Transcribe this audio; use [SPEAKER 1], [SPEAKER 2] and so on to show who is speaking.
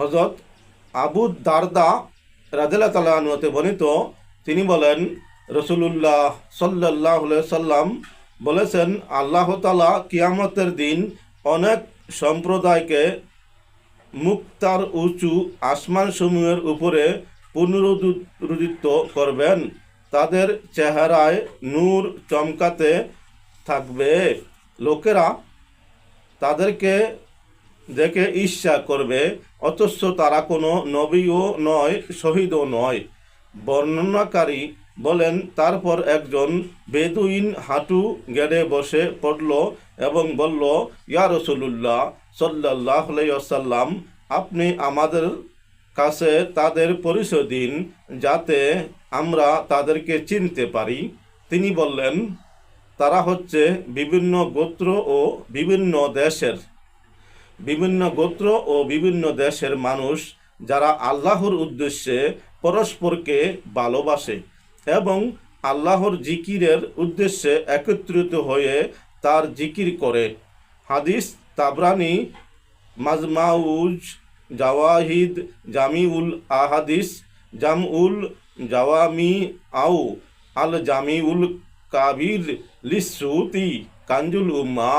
[SPEAKER 1] হজরত আবু দারদা রাজেলা তালাহতে বর্ণিত, তিনি বলেন, রসুলুল্লাহ সাল্লাহ সাল্লাম বলেছেন, আল্লাহ তালা কিয়ামতের দিন অনেক সম্প্রদায়কে মুক্তার উঁচু আসমানসমূহের উপরে পুনরুদিত করবেন। তাদের চেহারায় নূর চমকাতে থাকবে। লোকেরা তাদেরকে দেখে ঈর্ষা করবে, অথচ তারা কোনো নবীও নয়, শহীদও নয়। বর্ণনাকারী বলেন, তারপর একজন বেদুইন হাঁটু গেড়ে বসে পড়ল এবং বলল, ইয়া রসুল্লাহ সাল্লাহ সাল্লাম আপনি আমাদের কাছে তাদের পরিচয় দিন যাতে আমরা তাদেরকে চিনতে পারি। তিনি বললেন, তারা হচ্ছে বিভিন্ন গোত্র ও বিভিন্ন দেশের বিভিন্ন গোত্র ও বিভিন্ন দেশের মানুষ যারা আল্লাহর উদ্দেশ্যে পরস্পরকে ভালোবাসে এবং আল্লাহর জিকিরের উদ্দেশ্যে একত্রিত হয়ে তার জিকির করে। হাদিস তাবরানি, মাজমাউজ, জাওয়াহিদ, জামিউল আহাদিস, জামউল জাওয়ামি আউ আল জামিউল কাবির লিসুতি, কাঞ্জুল উম্মা